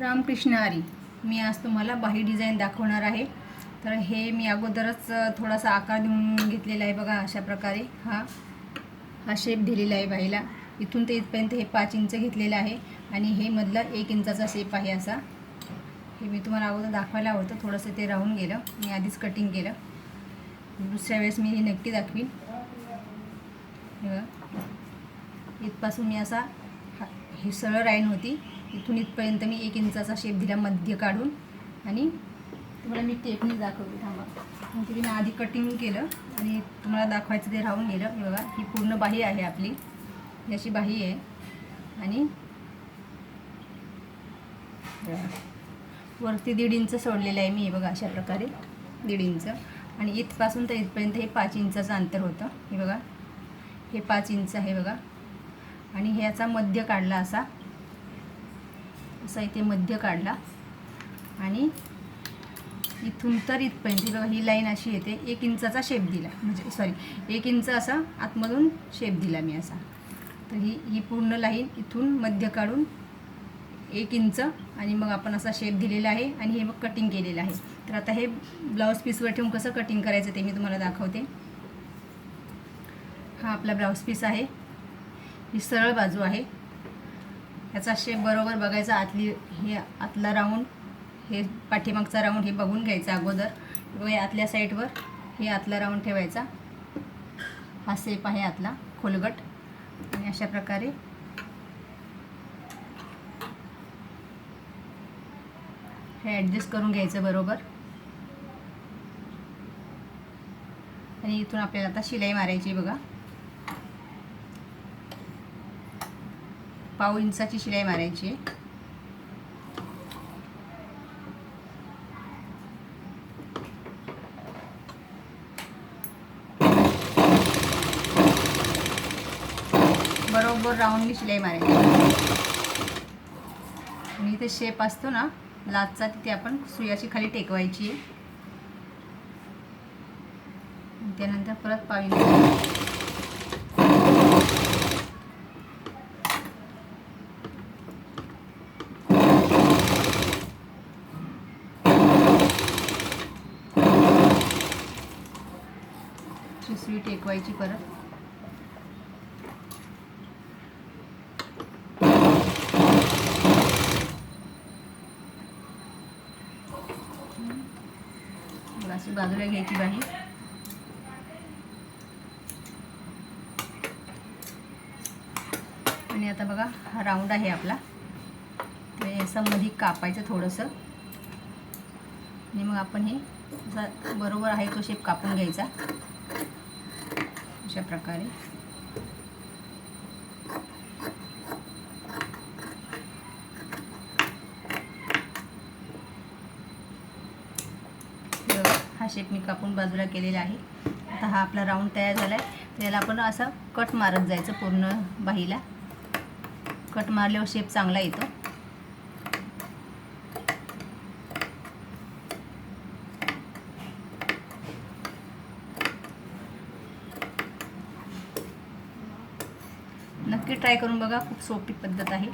रामकृष्ण हरी मी आज तुम्हाला बाही डिझाईन दाखवणार आहे. तर हे मी अगोदरच थोडासा आकार देऊन घेतलेला आहे बघा अशा प्रकारे. हा हा शेप दिलेला आहे बाईला इथून ते इथपर्यंत हे पाच इंच घेतलेलं आहे आणि हे मधला एक इंचाचा शेप आहे असा. हे मी तुम्हाला अगोदर दाखवायला आवडतं थोडंसं ते राहून गेलं. मी आधीच कटिंग केलं. दुसऱ्या वेळेस मी हे नक्की दाखवीन. बघा. इथपासून मी असा हा ही सरळ राईन होती. इथून इथपर्यंत मी एक इंचाचा शेप दिला मध्य काढून. आणि तुम्हाला मी टेपनी दाखवते थांबा. म्हणजे मी आधी कटिंग केलं आणि तुम्हाला दाखवायचं ते राहून गेलं. बघा ही पूर्ण बाही आहे आपली. ही अशी बाही आहे. आणि वरती दीड इंच सोडलेलं आहे मी बघा अशा प्रकारे. दीड इंच. आणि इथपासून तर इथपर्यंत हे पाच इंचाचं अंतर होतं. हे बघा. हे पाच इंच आहे बघा. आणि ह्याचा मध्य काढला असा. असा इथे मध्य काढला. आणि इथून तर इथपर्यंत बघा ही लाईन अशी येते एक इंचाचा शेप दिला. म्हणजे सॉरी एक इंच असा आतमधून शेप दिला मी असा. तर ही ही पूर्ण लाईन इथून मध्य काढून एक इंच आणि मग आपण असा शेप दिलेला आहे आणि हे मग कटिंग केलेलं आहे. तर आता हे ब्लाऊज पीसवर ठेवून कसं कटिंग करायचं ते मी तुम्हाला दाखवते. हा आपला ब्लाऊज पीस आहे. ही सरळ बाजू आहे. ह्याचा शेप बरोबर बघायचा आतली हे आतला राऊंड हे पाठीमागचा राऊंड हे बघून घ्यायचा अगोदर. व या आतल्या साईडवर हे आतला राऊंड ठेवायचा. हा शेप आहे आतला खोलगट. आणि अशा प्रकारे हे ॲडजस्ट करून घ्यायचं बरोबर. आणि इथून आपल्याला आता शिलाई मारायची बघा. पाव इंचाची शिलाई मारायची बरोबर राऊंडनी शिलाई मारायची आणि इथे शेप असतो ना लाचचा तिथे आपण सुयाची खाली टेकवायची त्यानंतर परत पावी स्वीट टेकवायची परत. अशी बाजूला घ्यायची बाहेर. आणि आता बघा हा राऊंड आहे आपला. ते असं कापायचं थोडंसं. आणि मग आपण हे बरोबर आहे तो शेप कापून घ्यायचा. अशा प्रकारे. हा शेप मी कापून बाजूला केलेला आहे. आता हा आपला राऊंड तयार झाला आहे त्याला आपण असा कट मारत जायचं पूर्ण बाहीला. कट मारल्यावर शेप चांगला येतो. नक्की ट्राय करून बघा खूप सोपी पद्धत आहे.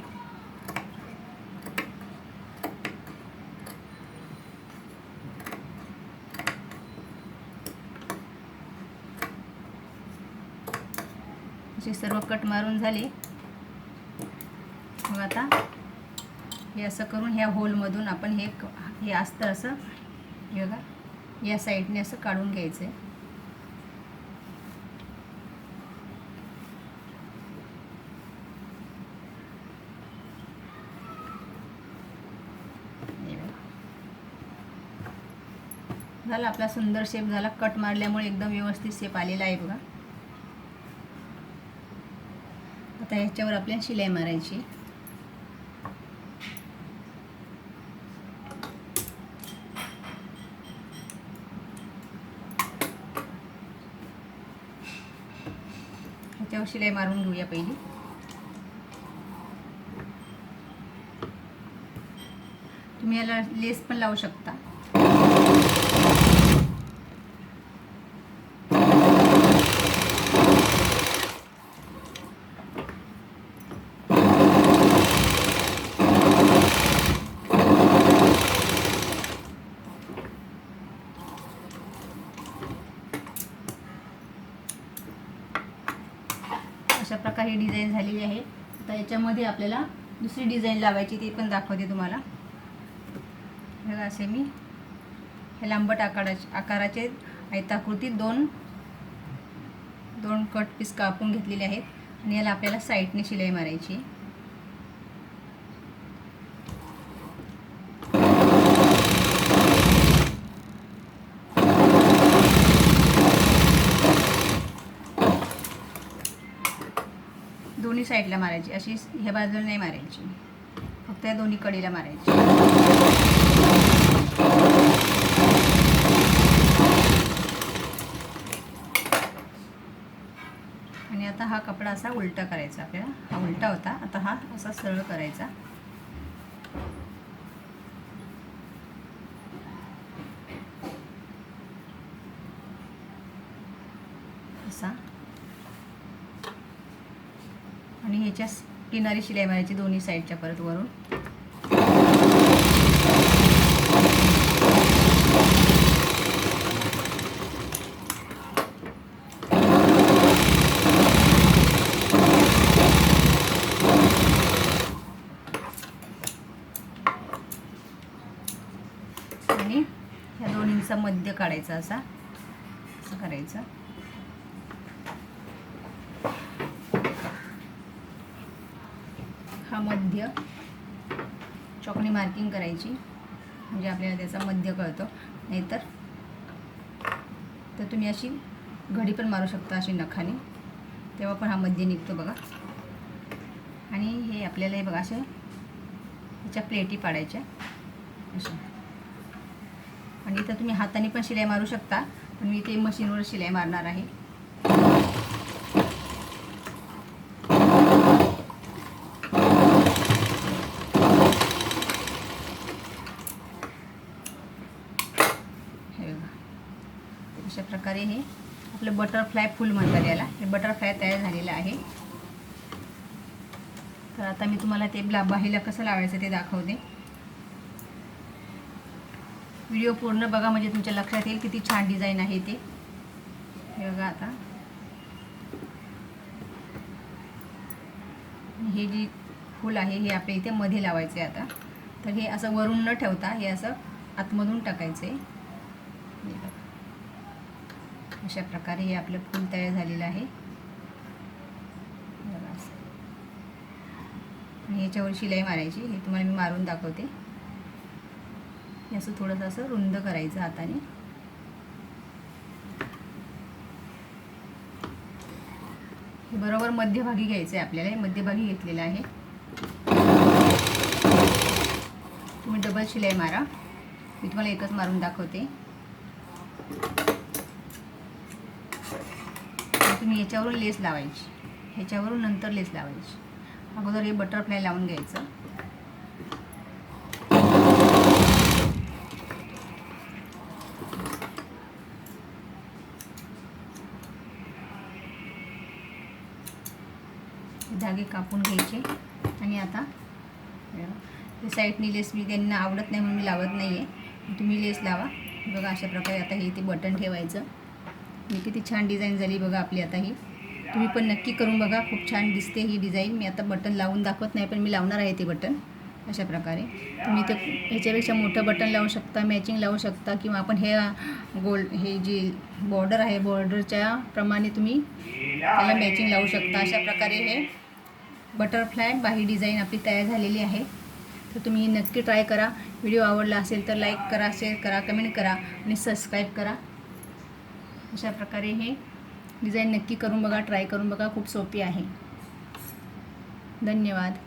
असे सर्व कट मारून झाले. मग आता हे असं करून ह्या होलमधून आपण हे हे असतं असं हे बघा या साईडने असं काढून घ्यायचं आहे हे बघा. झाला आपला सुंदर शेप झाला. कट मारल्यामुळे एकदम व्यवस्थित शेप आलेला आहे बघा. आता ह्याच्यावर आपल्याला शिलाई मारायची. ह्याच्यावर शिलाई मारून घेऊया पहिली. तुम्ही याला लेस पण लावू शकता. काही डिझाईन झालेली आहे. तर याच्यामध्ये आपल्याला दुसरी डिझाईन लावायची ती पण दाखवते तुम्हाला. बघा असे मी हे लांबट आकाराचे आकाराचे आयताकृती दोन दोन कट पीस कापून घेतलेले आहेत. आणि याला आपल्याला साईडने शिलाई मारायची दोन्ही साईडला मारायची. अशी ह्या बाजूला नाही मारायची. फक्त या दोन्ही कडीला मारायची. आणि आता हा कपडा असा उलटा करायचा आपल्याला. हा उलटा होता. आता हा असा सरळ करायचा असा आणि किनारी शिलाई मारायची दोन्ही साईडच्या परत वरून. आणि ह्या दोन्हींचा मध्य काढायचा असा. असं करायचं. हा मध्य चॉकनी मार्किंग करायची. म्हणजे आपल्याला त्याचा मध्य कळतो. नाहीतर तर तुम्ही अशी घडी पण मारू शकता अशी नखाने. तेव्हा पण हा मध्य निघतो बघा. आणि हे आपल्याला हे बघा असे ह्याच्या प्लेटी पाडायच्या. अशा. आणि इथं तुम्ही हाताने पण शिलाई मारू शकता. पण मी ते मशीनवर शिलाई मारणार आहे हे बघा अशा प्रकारे हे आपलं बटरफ्लाय फुल म्हणतात याला. हे बटरफ्लाय तयार झालेलं आहे. तर आता मी तुम्हाला ते ब्ला बाहीला कसं लावायचं ते दाखवते. व्हिडिओ पूर्ण बघा म्हणजे तुमच्या लक्षात येईल किती छान डिझाईन आहे ते. हे बघा आता. हे जी फूल आहे हे आपल्या इथे मध्ये लावायचे आता. तर हे असं वरून न ठेवता हे असं आतमधून टाकायचं आहे अशा प्रकारे हे आपलं फूल तयार झालेलं आहे. बघा आणि याच्यावर शिलाई मारायची हे तुम्हाला मी मारून दाखवते. हे असं थोडंसं असं रुंद करायचं हाताने. हे बरोबर मध्यभागी घ्यायचं आहे आपल्याला हे मध्यभागी घेतलेलं आहे. तुम्ही डबल शिलाई मारा. मी तुम्हाला एकच मारून दाखवते. तुम्ही याच्यावरून लेस लावायची. ह्याच्यावरून नंतर लेस लावायची. अगोदर हे बटरफ्लाय लावून घ्यायचं. धागे कापून घ्यायचे. आणि आता ते साईडनी लेस मी त्यांना आवडत नाही म्हणून मी लावत नाही आहे तुम्ही लेस लावा. बघा अशा प्रकारे आता हे ते बटन ठेवायचं. किती छान डिझाईन झाली बघा आपली आता ही. तुम्ही पण नक्की करून बघा खूप छान दिसते ही डिझाईन. मी आता बटन लावून दाखवत नाही पण मी लावणार आहे ते बटन अशा प्रकारे. तुम्ही ते ह्याच्यापेक्षा मोठं बटन लावू शकता मॅचिंग लावू शकता किंवा आपण हे गोल्ड हे जी बॉर्डर आहे बॉर्डरच्या प्रमाणे तुम्ही त्याला मॅचिंग लावू शकता. अशा प्रकारे हे बटरफ्लाय बाही डिझाईन आपली तयार झालेली आहे. तर तुम्ही ही नक्की ट्राय करा. व्हिडिओ आवडला असेल तर लाईक करा शेअर करा कमेंट करा आणि सबस्क्राईब करा. अशा प्रकारे हे डिझाईन नक्की करून बघा ट्राय करून बघा खूप सोपी आहे. धन्यवाद.